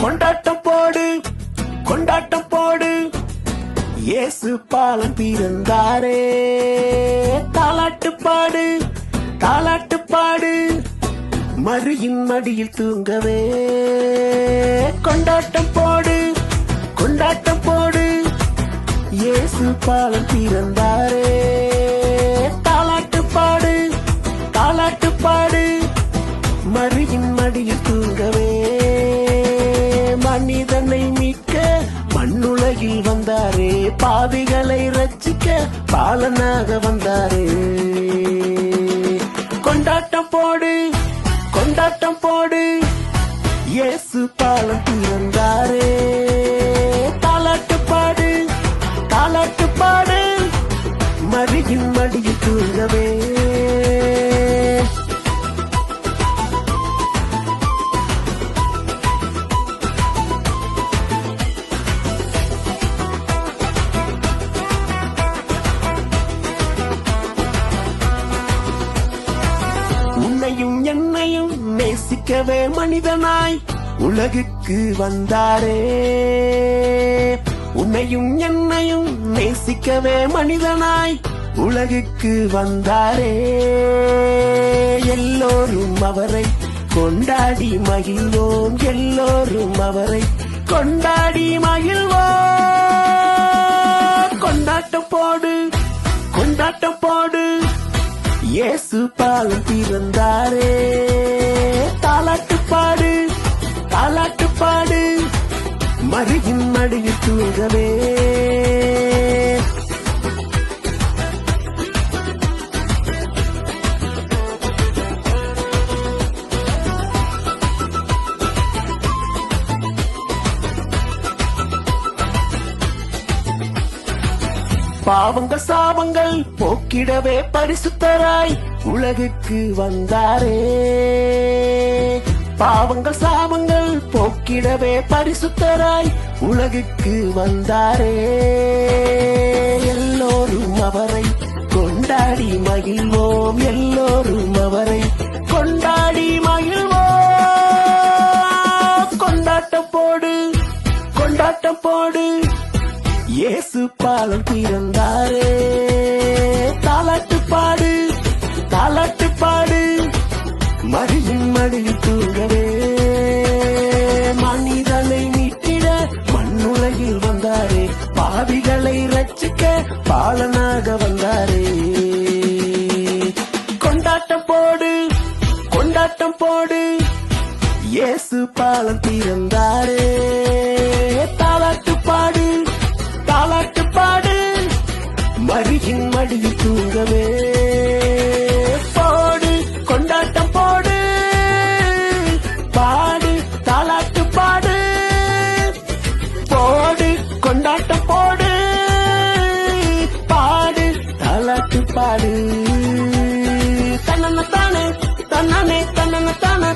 கொண்டாட்டம் போடு கொண்டாட்டம் போடு. இயேசு பாலம் பிறந்தாரே. தாலாட்டு பாடு தாலாட்டு பாடு. மறியின் மடியில் தூங்கவே. கொண்டாட்டம் போடு கொண்டாட்டம் போடு. இயேசு பாலம் பிறந்தாரே. தாலாட்டு பாடு தாலாட்டு பாடு. மறியின் மடியில் தூங்கவே. மனிதனை மீட்க. மண்ணுலகில் வந்தாரே பாவிகளை ரச்சிக்க பாலனாக வந்தாரே. கொண்டாட்டம் போடு கொண்டாட்டம் போடு. இயேசு பாலம் பிறந்தாரே. நேசிக்கவே மனிதனாய் உலகுக்கு வந்தாரே. உன்னையும் என்னையும் நேசிக்கவே மனிதனாய் உலகுக்கு வந்தாரே. எல்லோரும் அவரை கொண்டாடி மகிழ்வோம். எல்லோரும் அவரை கொண்டாடி மகிழ்வோம். கொண்டாட்டம் போடு கொண்டாட்டம் போடு இயேசு பாலம் பிறந்தாரே தாலாட்டு பாடு தாலாட்டு பாடு மருகின் மடியில் தூங்கவே. பாவங்கள் சாபங்கள் போக்கிடவே பரிசுத்தராய் உலகுக்கு வந்தாரே. பாவங்கள் சாபங்கள் போக்கிடவே பரிசுத்தராய் உலகுக்கு வந்தாரே. எல்லோரும் அவரை கொண்டாடி மகிழ்வோம் எல்லோரும் அவரை கொண்டாடி மகிழ்வோம். கொண்டாட்டம் போடு கொண்டாட்டம் போடு இயேசு பாலம் பிறந்தாரே தாலாட்டு பாடு தாலாட்டு பாடு. மடியின் மடியில் தூங்கவே. மனிதனை மீட்டிட மண்ணுலகில் வந்தாரே. பாவிகளை ரச்சிக்க பாலனாக வந்தாரே. கொண்டாட்டம் போடு கொண்டாட்டம் போடு. இயேசு பாலம் பிறந்தாரே கொண்டாட்டம் போடு. பாடு தலாட்டு பாடு. தன்னத்தானே தன்னானே தன்னத்தான